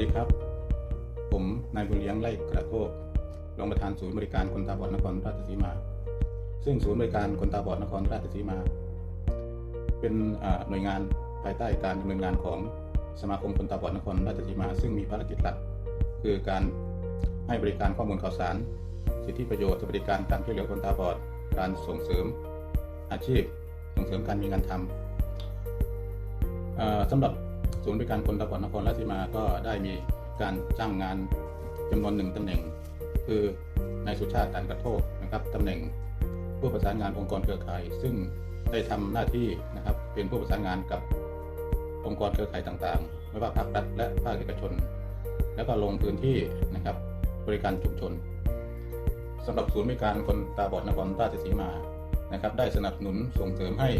ดีครับ ผมนายบุญเลี้ยงไล่กระโทกรองประธานศูนย์บริการคนตาบอดนครราชสีมา ซึ่งศูนย์บริการคนตาบอดนครราชสีมา เป็นหน่วยงานภายใต้การดำเนินงานของสมาคมคนตาบอดนครราชสีมา ซึ่งมีภารกิจหลัก คือการให้บริการข้อมูลข่าวสาร สิทธิประโยชน์สวัสดิการการช่วยเหลือคนตาบอด การส่งเสริม อาชีพ ส่งเสริมการมีงานทำสำหรับ ศูนย์บริการคนตาบอดนครราชสีมาก็ได้มีการจ้างงานจำนวนหนึ่งตำแหน่ง คือนายสุชาติการกระโทกนะครับตำแหน่งผู้ประสานงานองค์กรเครือข่าย ซึ่งได้ทำหน้าที่นะครับเป็นผู้ประสานงานกับองค์กรเครือข่ายต่างๆ ไม่ว่าภาครัฐและภาคเอกชน แล้วก็ลงพื้นที่นะครับบริการชุมชนสำหรับศูนย์บริการคนตาบอดนครราชสีมานะครับได้สนับสนุนส่งเสริมให้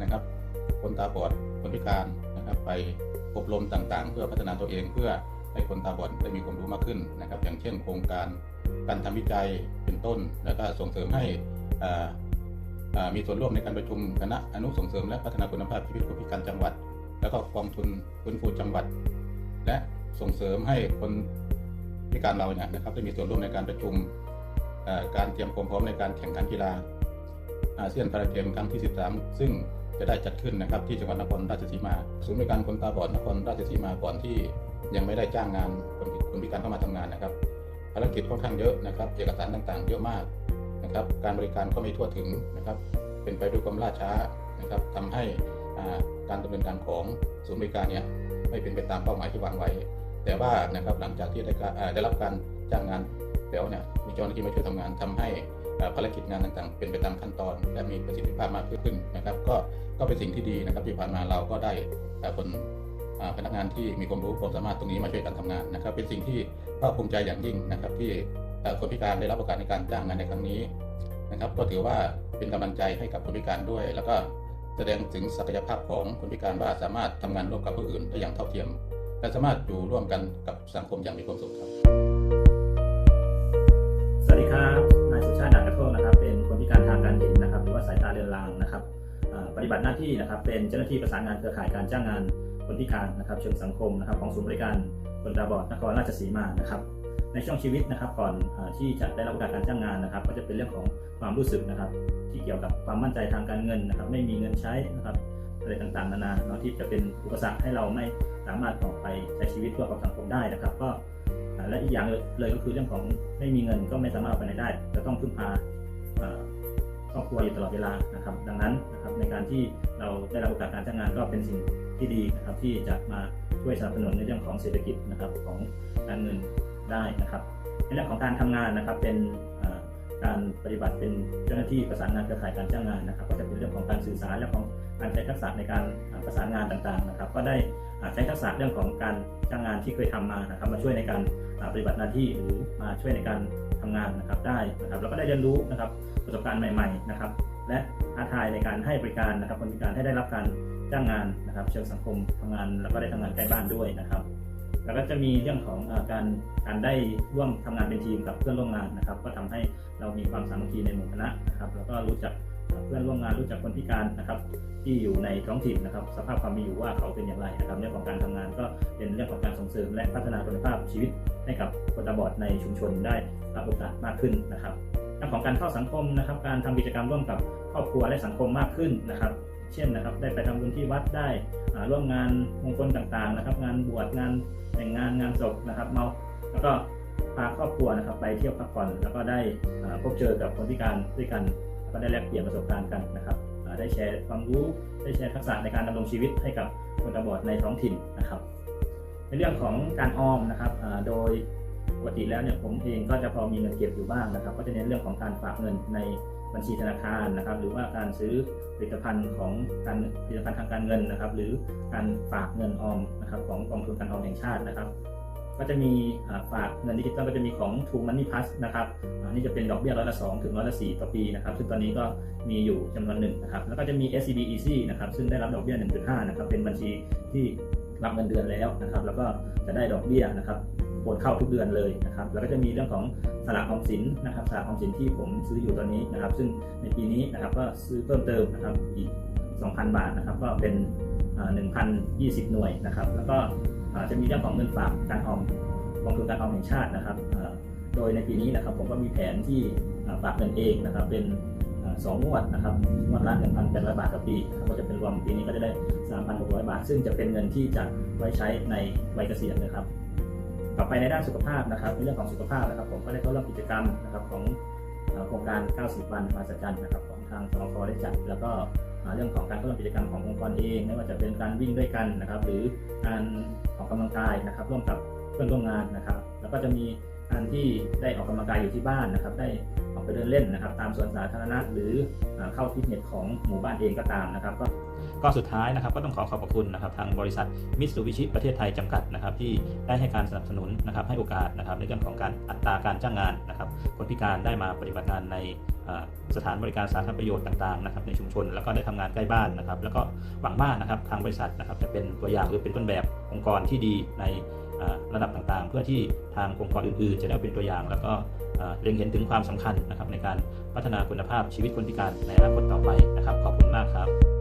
นะครับ คนตาบอดคนพิการ นะครับ ไปอบรมต่างๆ เพื่อพัฒนาตัวเองเพื่อให้คนตาบอดได้มีความรู้มากขึ้นนะครับ อย่างเช่น โครงการการทำวิจัยเป็นต้น แล้วก็ส่งเสริมให้มีส่วนร่วมในการประชุมคณะอนุส่งเสริมและพัฒนาคุณภาพชีวิตคนพิการจังหวัด แล้วก็กองทุนฟื้นฟูจังหวัด และส่งเสริมให้คนพิการเราเนี่ยนะครับได้มีส่วนร่วมในการประชุมการเตรียมความพร้อมในการแข่งขันกีฬาอาเซียนพาราเกมครั้งที่ 13 ซึ่ง จะได้จัดขึ้นนะครับที่จังหวัดนครราชสีมาศูนย์บริการคนตาบอดนครราชสีมาก่อนที่ยังไม่ได้จ้างงานคนคนพิการเข้ามาทำงานนะครับภารกิจค่อนข้างเยอะนะครับ เอกสารต่างๆ เยอะมากนะครับ การบริการก็ไม่ทั่วถึงนะครับ เป็นไปด้วยความล่าช้านะครับทำให้อ่าการดำเนินการของศูนย์บริการเนี่ยไม่เป็นไปตามเป้าหมายที่วางไว้ แต่ว่านะครับหลังจากที่ได้ได้รับการจ้างงานแล้วเนี่ยมีเจ้าหน้าที่มาช่วยทำงานทำให้ ภารกิจงานต่างๆ เป็นไปตามขั้นตอน และมีประสิทธิภาพมากขึ้นนะครับ ก็ก็เป็นสิ่งที่ดีนะครับที่ผ่านมาเราก็ได้อ่คนพนักงานที่มีความรู้ความสามารถตรงนี้มาช่วยกันทำงานนะครับ เป็นสิ่งที่ภาคภูมิใจอย่างยิ่งนะครับที่คนพิการได้รับโอกาสในการจ้างงานในครั้งนี้นะครับ ก็ถือว่าเป็นกำลังใจให้กับคนพิการด้วย แล้วก็แสดงถึงศักยภาพของคนพิการว่าสามารถทำงานร่วมกับผู้อื่นได้อย่างเท่าเทียม และสามารถอยู่ร่วมกันกับสังคมอย่างมีความสุขครับ ปฏิบัติหน้าที่นะครับเป็นเจ้าหน้าที่ประสานงานเครือข่ายการจ้างงานคนพิการนะครับเชิงสังคมนะครับของศูนย์บริการคนตาบอดนครราชสีมานะครับในช่วงชีวิตนะครับก่อนที่จะได้รับกาสการจ้างงานนะครับ ก็จะเป็นเรื่องของความรู้สึกนะครับ ที่เกี่ยวกับความมั่นใจทางการเงินนะครับ ไม่มีเงินใช้นะครับอะไรต่างๆนานาเนาะที่จะเป็นอุปสรรคให้เราไม่สามารถออกไปใช้ชีวิตร่วกับสังคมได้นะครับ ก็และอีกอย่างเลยก็คือเรื่องของไม่มีเงินก็ไม่สามารถออกไปไหนได้จะต้องพึ่งพา ครอบครัวอยู่ตลอดเวลานะครับ ดังนั้นนะครับในการที่เราได้รับโอกาสการจ้างงานก็เป็นสิ่งที่ดีนะครับที่จะมาช่วยสนับสนุนในเรื่องของเศรษฐกิจนะครับของการเงินได้นะครับในเรื่องของการทำงานนะครับเป็นการปฏิบัติเป็นเจ้าหน้าที่ประสานงานเครือข่ายการจ้างงานนะครับ ก็จะเป็นเรื่องของการสื่อสารและของการใช้ทักษะในการประสานงานต่างๆนะครับ ก็ได้ ใช้ทักษะเรื่องของการจ้างงานที่เคยทำมานะครับ มาช่วยในการปฏิบัติหน้าที่หรือมาช่วยในการทำงานนะครับได้นะครับแล้วก็ได้เรียนรู้นะครับประสบการณ์ใหม่ ๆนะครับ และท้าทายในการให้บริการนะครับคนพิการให้ได้รับการจ้างงานนะครับ เชิงสังคมทำงาน แล้วก็ได้ทำงานใกล้บ้านด้วยนะครับแล้วก็จะมีเรื่องของอการการได้ร่วมทำงานเป็นทีมกับเพื่อนร่วมงานนะครับ ก็ทำให้เรามีความสามัคคีในหมู่คณะนะครับ แล้วก็รู้จัก เพื่อนร่วมงานรู้จักคนพิการนะครับ ที่อยู่ในท้องถิ่นนะครับ สภาพความมีอยู่ว่าเขาเป็นอย่างไรนะครับเรื่องของการทำงานก็เป็นเรื่องของการส่งเสริม และพัฒนาคุณภาพชีวิตให้กับคนตาบอดในชุมชนได้รับโอกาสมากขึ้นนะครับเรื่องของการเข้าสังคมนะครับ การทำกิจกรรมร่วมกับครอบครัวและสังคมมากขึ้นนะครับเช่นนะครับได้ไปทำบุญที่วัดได้ร่วมงานมงคลต่างๆนะครับ งานบวชงานแต่งงานงานศพนะครับเมาแล้วก็พาครอบครัวนะครับไปเที่ยวพักผ่อนแล้วก็ได้พบเจอกับคนพิการด้วยกัน ก็ได้แลกเปลี่ยนประสบการณ์กันนะครับได้แชร์ความรู้ได้แชร์ทักษะในการดำรงชีวิตให้กับคนตาบอดในท้องถิ่นนะครับ ในเรื่องของการออมนะครับโดยปกติแล้วเนี่ยผมเองก็จะพอมีเงินเก็บอยู่บ้างนะครับ ก็จะเน้นเรื่องของการฝากเงินในบัญชีธนาคารนะครับ หรือว่าการซื้อผลิตภัณฑ์ของการผลิตภัณฑ์ทางการเงินนะครับ หรือการฝากเงินออมนะครับของกองทุนการออมแห่งชาตินะครับ ก็จะมีฝากเงินดิจิตอลก็จะมีของ True Money Plus นะครับอ่านี่จะเป็นดอกเบี้ยร้อยละสองถึงร้อยละสี่ต่อปีนะครับซึ่งตอนนี้ก็มีอยู่จำนวนหนึ่งนะครับแล้วก็จะมี SCB Easy นะครับซึ่งได้รับดอกเบี้ย 1.5นะครับเป็นบัญชีที่รับเงินเดือนแล้วนะครับแล้วก็จะได้ดอกเบี้ยนะครับโอนเข้าทุกเดือนเลยนะครับแล้วก็จะมีเรื่องของสลากออมสินนะครับสลากออมสินที่ผมซื้ออยู่ตอนนี้นะครับ ซึ่งในปีนี้นะครับก็ซื้อเพิ่มเติมนะครับอีก 2,000 บาทนะครับ ก็เป็นเอ่อ1,020 หน่วยนะครับ แล้วก็จะมีเรื่องของเงินฝากการออมกองทุนการออมแห่งชาตินะครับ โดยในปีนี้นะครับผมก็มีแผนที่ฝากเงินเองนะครับ เป็นสองงวดนะครับงวดละ1,800 บาทต่อปีครับก็จะเป็นรวมปีนี้ก็จะได้ 3,600 บาท ซึ่งจะเป็นเงินที่จะไว้ใช้ในวัยเกษียณนะครับ ต่อไปในด้านสุขภาพนะครับในเรื่องของสุขภาพนะครับ ผมก็ได้เข้าร่วมกิจกรรมนะครับของโครงการ 90 วันมาสัจจันนะครับของทางสมคได้จัดแล้วก็ เรื่องของการเข้าร่วมกิจกรรมขององค์กรเอง ไม่ว่าจะเป็นการวิ่งด้วยกันนะครับ หรือการออกกำลังกายนะครับ ร่วมกับเพื่อนร่วมงานนะครับ แล้วก็จะมี การที่ได้ออกกำลังกายอยู่ที่บ้านนะครับ ได้ออกไปเดินเล่นนะครับ ตามสวนสาธารณะหรือเข้าฟิตเนสของหมู่บ้านเองก็ตามนะครับ ก็ก็สุดท้ายนะครับก็ต้องขอขอบคุณนะครับทางบริษัทมิตซูบิชิประเทศไทยจำกัดนะครับ ที่ได้ให้การสนับสนุนนะครับให้โอกาสนะครับในเรื่องของการอัตราการจ้างงานนะครับ คนพิการได้มาปฏิบัติงานในสถานบริการสาธารณประโยชน์ต่างๆนะครับในชุมชน แล้วก็ได้ทำงานใกล้บ้านนะครับ แล้วก็หวังว่านะครับทางบริษัทนะครับจะเป็นตัวอย่างหรือเป็นต้นแบบองค์กรที่ดีใน ระดับต่างๆ เพื่อที่ทางองค์กรอื่นๆ จะได้เป็นตัวอย่าง แล้วก็เอ่อเล็งเห็นถึงความสำคัญนะครับในการพัฒนาคุณภาพชีวิตคนพิการในอนาคตต่อไปนะครับ ขอบคุณมากครับ